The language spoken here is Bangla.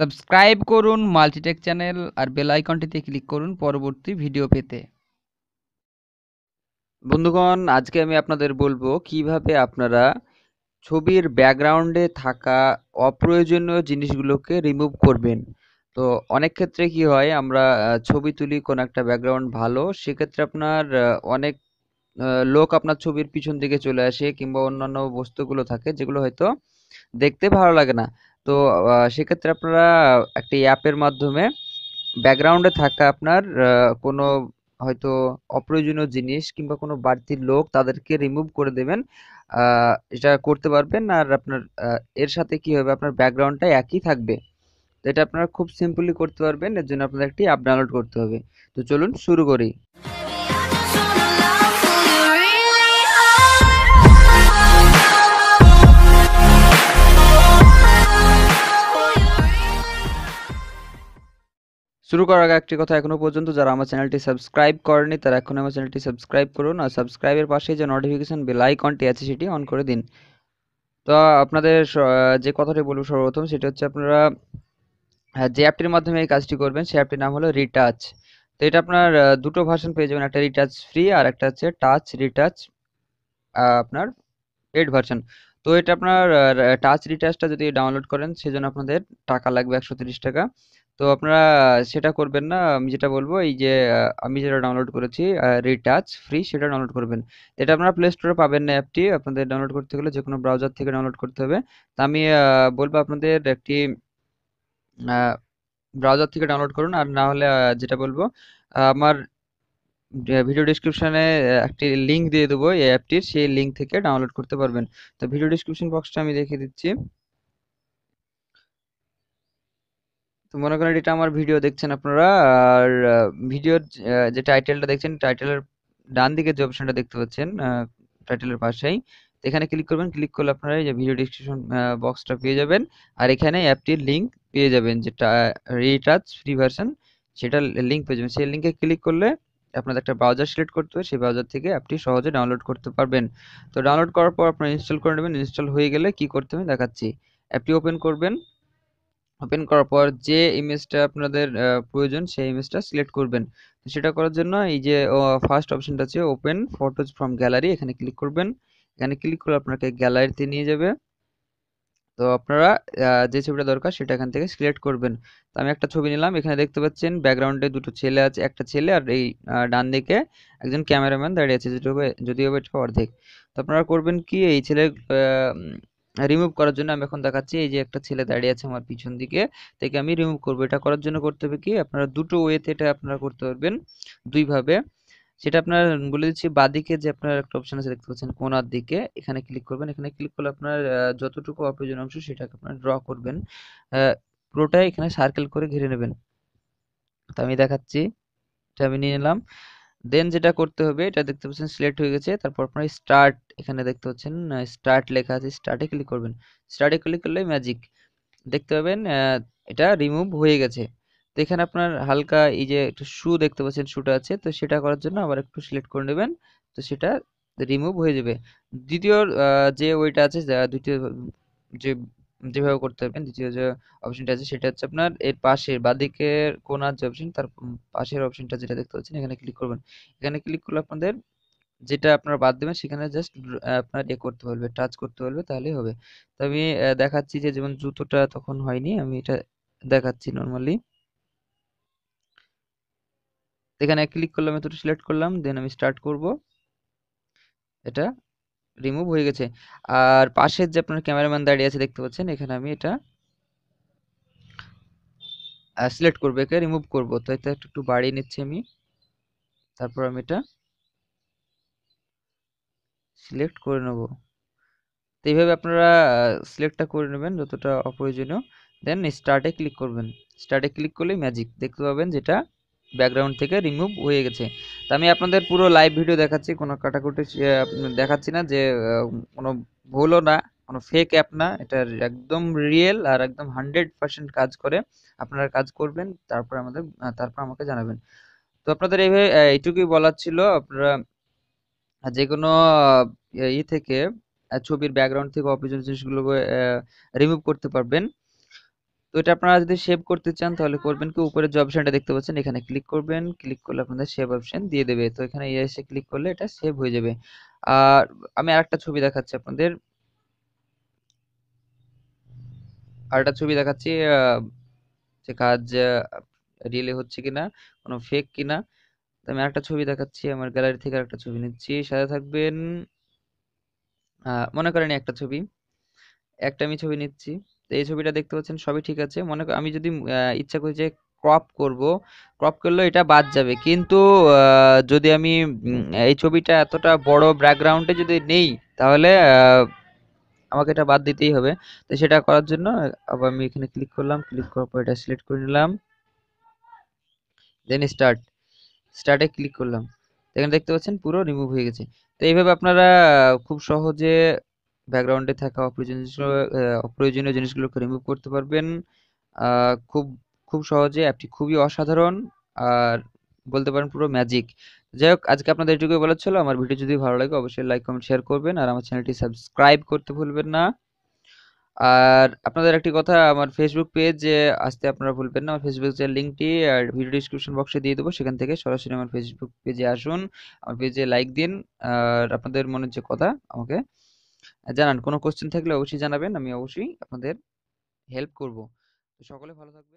সাবস্ক্রাইব করুন মাল্টিটেক চ্যানেল আর বেল আইকনটিতে ক্লিক করুন পরবর্তী ভিডিও পেতে। বন্ধুগণ, আজকে আমি আপনাদের বলব কীভাবে আপনারা ছবির ব্যাকগ্রাউন্ডে থাকা অপ্রয়োজনীয় জিনিসগুলোকে রিমুভ করবেন। তো অনেক ক্ষেত্রে কি হয়, আমরা ছবি তুলি কোনো একটা ব্যাকগ্রাউন্ড ভালো, সেক্ষেত্রে আপনার অনেক লোক আপনার ছবির পিছন দিকে চলে আসে কিংবা অন্যান্য বস্তুগুলো থাকে যেগুলো হয়তো দেখতে ভালো লাগে না। তো সেক্ষেত্রে আপনারা একটি অ্যাপের মাধ্যমে ব্যাকগ্রাউন্ডে থাকা আপনার কোনো হয়তো অপ্রয়োজনীয় জিনিস কিংবা কোনো বাড়তি লোক তাদেরকে রিমুভ করে দেবেন এটা করতে পারবেন। আর আপনার এর সাথে কি হবে? আপনার ব্যাকগ্রাউন্ডটা একই থাকবে। তো এটা আপনারা খুব সিম্পলি করতে পারবেন। এর জন্য আপনাদের একটি অ্যাপ ডাউনলোড করতে হবে। তো চলুন শুরু করি। শুরু করার আগে একটি কথা এখনও পর্যন্ত যারা আমার চ্যানেলটি সাবস্ক্রাইব করেনি তারা এখন আমার চ্যানেলটি সাবস্ক্রাইব করুন আর সাবস্ক্রাইবের পাশে যে নোটিফিকেশন বেল আইকনটি আছে সেটি অন করে দিন। তো আপনাদের যে কথাটি বলব সর্বপ্রথম সেটা হচ্ছে আপনারা হ্যাঁ, যে অ্যাপটির মাধ্যমে এই কাজটি করবেন সেই অ্যাপটির নাম হলো রিটাচ তো এটা আপনার দুটো ভার্সন পেয়ে যাবেন একটা রিটাচ ফ্রি আর একটা হচ্ছে টাচ রিটাচ আপনার পেড ভার্সন তো এটা আপনার টাচ রিটাচটা যদি ডাউনলোড করেন সেজন্য আপনাদের টাকা লাগবে একশো টাকা। তো আপনারা সেটা করবেন না, আমি যেটা বলব, এই যে আমি যেটা ডাউনলোড করেছি রিটাচ ফ্রি সেটা ডাউনলোড করবেন। এটা আপনারা প্লে স্টোরে পাবেন না অ্যাপটি আপনাদের ডাউনলোড করতে গেলে যে কোনো ব্রাউজার থেকে ডাউনলোড করতে হবে। তা আমি বলব আপনাদের একটি ব্রাউজার থেকে ডাউনলোড করুন, আর না হলে যেটা বলব আমার ভিডিও ডিসক্রিপশনে একটি লিঙ্ক দিয়ে দেবো এই অ্যাপটির সেই লিঙ্ক থেকে ডাউনলোড করতে পারবেন। তো ভিডিও ডিসক্রিপশন বক্সটা আমি দেখিয়ে দিচ্ছি তো মনে করেন এটা আমার ভিডিও দেখছেন আপনারা, আর ভিডিওর যে টাইটেলটা দেখছেন টাইটেলের ডান দিকে যে অপশনটা দেখতে পাচ্ছেন টাইটেলের পাশেই এখানে ক্লিক করবেন ক্লিক করলে আপনারা এই যে ভিডিও ডিসক্রিপশন বক্সটা পেয়ে যাবেন, আর এখানে অ্যাপটির লিংক পেয়ে যাবেন, যেটা রিটাচ ফ্রি ভার্সন সেটা লিংক পেয়ে যাবেন, সেই লিংকে ক্লিক করলে আপনাদের একটা ব্রাউজার সিলেক্ট করতে হবে, সেই ব্রাউজার থেকে অ্যাপটি সহজে ডাউনলোড করতে পারবেন। তো ডাউনলোড করার পর আপনারা ইনস্টল করে নেবেন ইনস্টল হয়ে গেলে কি করতে হবে দেখাচ্ছি। অ্যাপটি ওপেন করবেন ওপেন করার পর যে ইমেজটা আপনাদের প্রয়োজন, সেই ইমেজটা সিলেক্ট করবেন। সেটা করার জন্য এই যে ফার্স্ট অপশনটা আছে ওপেন ফটোজ ফ্রম গ্যালারি এখানে ক্লিক করবেন। এখানে ক্লিক করলে আপনাকে গ্যালারিতে নিয়ে যাবে। তো আপনারা যে ছবিটা দরকার, সেটা এখান থেকে সিলেক্ট করবেন। তো আমি একটা ছবি নিলাম, এখানে দেখতে পাচ্ছেন ব্যাকগ্রাউন্ডে দুটো ছেলে আছে, একটা ছেলে আর এই ডান দিকে একজন ক্যামেরাম্যান দাঁড়িয়ে আছে যদিও বা এটা অর্ধেক। তো আপনারা করবেন কি, এই ছেলে রিমুভ করার জন্য আমি এখন দেখাচ্ছি, এই যে একটা ছেলে দাঁড়িয়ে আছে আমার পিছন দিকে থেকে আমি রিমুভ করব। এটা করার জন্য করতে হবে কি, আপনারা দুটো ওয়েতে এটা আপনারা করতে পারবেন দুইভাবে। সেটা আপনার বলে দিচ্ছি, বাদিকে যে আপনার একটা অপশন আছে, দেখতে পাচ্ছেন কোনার দিকে, এখানে ক্লিক করবেন। এখানে ক্লিক করলে আপনার যতটুকু অপ্রয়োজনীয় অংশ সেটাকে আপনার ড্র করবেন। পুরোটাই এখানে সার্কেল করে ঘিরে নেবেন। তো আমি দেখাচ্ছি, এটা আমি নিয়ে নিলাম। দেন যেটা করতে হবে, এটা দেখতে পাচ্ছেন সিলেক্ট হয়ে গেছে। তারপর আপনার স্টার্ট এখানে দেখতে পাচ্ছেন স্টার্ট লেখা আছে। স্টার্টে ক্লিক করবেন। স্টার্টে ক্লিক করলে ম্যাজিক দেখতে পাবেন এটা রিমুভ হয়ে গেছে। তো এখানে আপনার হালকা এই যে একটু শু দেখতে পাচ্ছেন শুটা আছে। তো সেটা করার জন্য আবার একটু সিলেক্ট করে নেবেন। তো সেটা রিমুভ হয়ে যাবে। দ্বিতীয় যে ওইটা আছে দ্বিতীয়, যে যেভাবে করতে পারবেন। দ্বিতীয় যে অপশনটা আছে সেটা হচ্ছে আপনার এর পাশের বাঁদিকের কোনার যে অপশন তার পাশের অপশনটা যেটা দেখতে পাচ্ছেন এখানে ক্লিক করবেন। এখানে ক্লিক করলে আপনাদের যেটা আপনারা বাদ দেবেন সেখানে জাস্ট আপনার ইয়ে করতে বলবে টাচ করতে বলবে তাহলেই হবে। তো আমি দেখাচ্ছি যে যেমন জুতোটা তখন হয়নি, আমি এটা দেখাচ্ছি নর্মালি এখানে ক্লিক করলাম, এতটা সিলেক্ট করলাম দেন আমি স্টার্ট করব। এটা রিমুভ হয়ে গেছে। আর পাশের যে আপনার ক্যামেরাম্যান দাঁড়িয়ে আছে দেখতে পাচ্ছেন, এখানে আমি এটা সিলেক্ট করব, একে রিমুভ করব। তো এটা একটু একটু বাড়িয়ে নিচ্ছি আমি। তারপর আমি এটা সিলেক্ট করে নেব। তো এইভাবে আপনারা সিলেক্টটা করে নেবেন যতটা অপ্রয়োজনীয়। দেন স্টার্টে ক্লিক করবেন। স্টার্টে ক্লিক করলেই ম্যাজিক দেখতে পাবেন যেটা ব্যাকগ্রাউন্ড থেকে রিমুভ হয়ে গেছে। তো আমি আপনাদের পুরো লাইভ ভিডিও দেখাচ্ছি, কোনো কাটাকুটি দেখাচ্ছি না যে কোনো ভুলও না, কোনো ফেক অ্যাপ না, এটা একদম রিয়েল আর একদম হান্ড্রেড পার্সেন্ট কাজ করে। আপনারা কাজ করবেন, তারপর আমাদের তারপর আমাকে জানাবেন। তো আপনাদের এইভাবে এইটুকুই বলার ছিল, আপনারা যে কোনো ই থেকে ছবির ব্যাকগ্রাউন্ড থেকে অপ্রয়োজনীয় জিনিসগুলো রিমুভ করতে পারবেন। তো এটা আপনারা যদি সেভ করতে চান, তাহলে করবেন কি? উপরে যে অপশনটা দেখতে পাচ্ছেন, এখানে ক্লিক করবেন। ক্লিক করলে আপনাদের সেভ অপশন দিয়ে দেবে। তো এখানে এসে ক্লিক করলে এটা সেভ হয়ে যাবে। আর আমি আরেকটা ছবি দেখাচ্ছি আপনাদের। আরেকটা ছবি দেখাচ্ছি যে কাজ রিয়েলে হচ্ছে কিনা, কোনো ফেক কিনা। তো আমি আরেকটা ছবি দেখাচ্ছি, আমার গ্যালারি থেকে আরেকটা ছবি নিচ্ছি। সাথে থাকবেন মনে করেন একটা ছবি। একটা আমি ছবি নিচ্ছি। তো এই ছবিটা দেখতে পাচ্ছেন সবই ঠিক আছে। মনে আমি যদি ইচ্ছা করি যে ক্রপ করব ক্রপ করলে এটা বাদ যাবে। কিন্তু যদি আমি এই ছবিটা এতটা বড় ব্যাকগ্রাউন্ডে যদি নেই, তাহলে আমাকে এটা বাদ দিতেই হবে। তো সেটা করার জন্য, আবার আমি এখানে ক্লিক করলাম। ক্লিক করার পর এটা সিলেক্ট করে নিলাম। দেন স্টার্ট স্টার্টে ক্লিক করলাম। এখানে দেখতে পাচ্ছেন পুরো রিমুভ হয়ে গেছে। তো এইভাবে আপনারা, খুব সহজে ব্যাকগ্রাউন্ডে থাকা অপ্রয়োজনীয় অপ্রয়োজনীয় জিনিসগুলোকে রিমুভ করতে পারবেন। খুব খুব সহজে অ্যাপটি খুবই অসাধারণ আর বলতে পারেন পুরো ম্যাজিক যাই হোক, আজকে আপনাদের এটুকুই বলার ছিল। আমার ভিডিও যদি ভালো লাগে, অবশ্যই লাইক কমেন্ট শেয়ার করবেন আর আমার চ্যানেলটি সাবস্ক্রাইব করতে ভুলবেন না। আর আপনাদের একটি কথা, আমার ফেসবুক পেজ আসতে আপনারা ভুলবেন না। আমার ফেসবুক পেজের লিঙ্কটি আর ভিডিও ডিসক্রিপশন বক্সে দিয়ে দেবো, সেখান থেকে সরাসরি আমার ফেসবুক পেজে আসুন। আমার পেজে লাইক দিন, আর আপনাদের মনের যে কথা, আমাকে জানান, কোনো কোশ্চেন থাকলে অবশ্যই জানাবেন, আমি অবশ্যই আপনাদের হেল্প করব। তো সকলে ভালো থাকবেন।